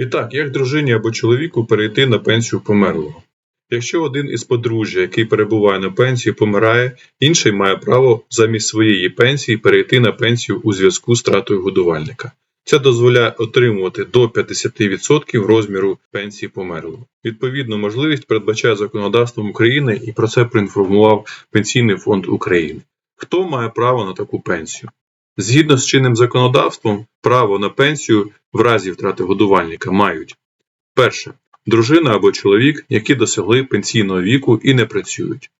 І так, як дружині або чоловіку перейти на пенсію померлого? Якщо один із подружжя, який перебуває на пенсії, помирає, інший має право замість своєї пенсії перейти на пенсію у зв'язку з тратою годувальника. Це дозволяє отримувати до 50% розміру пенсії померлого. Відповідну можливість передбачає законодавством України і про це проінформував Пенсійний фонд України. Хто має право на таку пенсію? Згідно з чинним законодавством, право на пенсію в разі втрати годувальника мають перше дружина або чоловік, які досягли пенсійного віку і не працюють.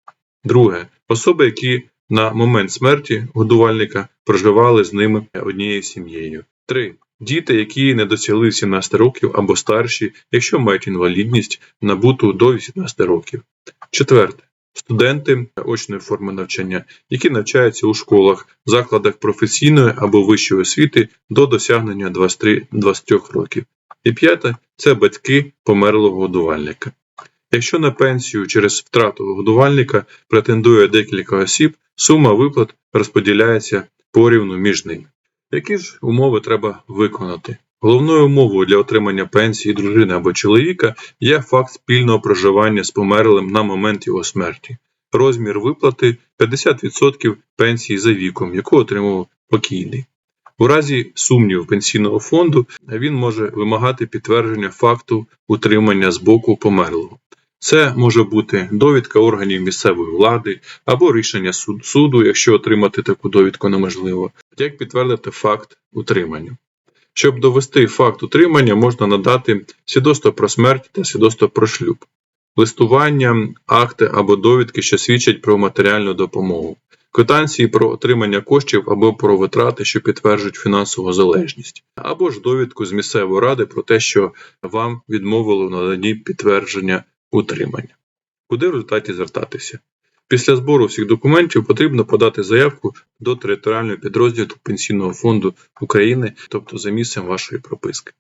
Друге особи, які на момент смерті годувальника проживали з ними однією сім'єю. 3. Діти, які не досягли 17 років або старші, якщо мають інвалідність, набуту до 18 років. Четверте. Студенти очної форми навчання, які навчаються у школах, закладах професійної або вищої освіти до досягнення 23 23 років. І п'яте це батьки померлого годувальника. Якщо на пенсію через втрату годувальника претендує декілька осіб, сума виплат розподіляється порівну між ними. Які ж умови треба виконати? Головною умовою для отримання пенсії дружини або чоловіка є факт спільного проживання з померлим на момент його смерті. Розмір виплати 50% пенсії за віком, яку отримав покійний. У разі сумніву пенсійного фонду він може вимагати підтвердження факту утримання з боку померлого. Це може бути довідка органів місцевої влади або рішення суд- суду, якщо отримати таку довідку неможливо, як підтвердити факт утримання. Щоб довести факт утримання, можна надати свідоцтво про смерть та свідоцтво про шлюб, листування, акти або довідки, що свідчать про матеріальну допомогу, квитанції про отримання коштів або про витрати, що підтверджують фінансову залежність, або ж довідку з місцевої ради про те, що вам відмовили в наданні підтвердження утримання. Куди в результаті звертатися? Після збору всіх документів потрібно подати заявку до територіального підрозділу Пенсійного фонду України, тобто за місцем вашої прописки.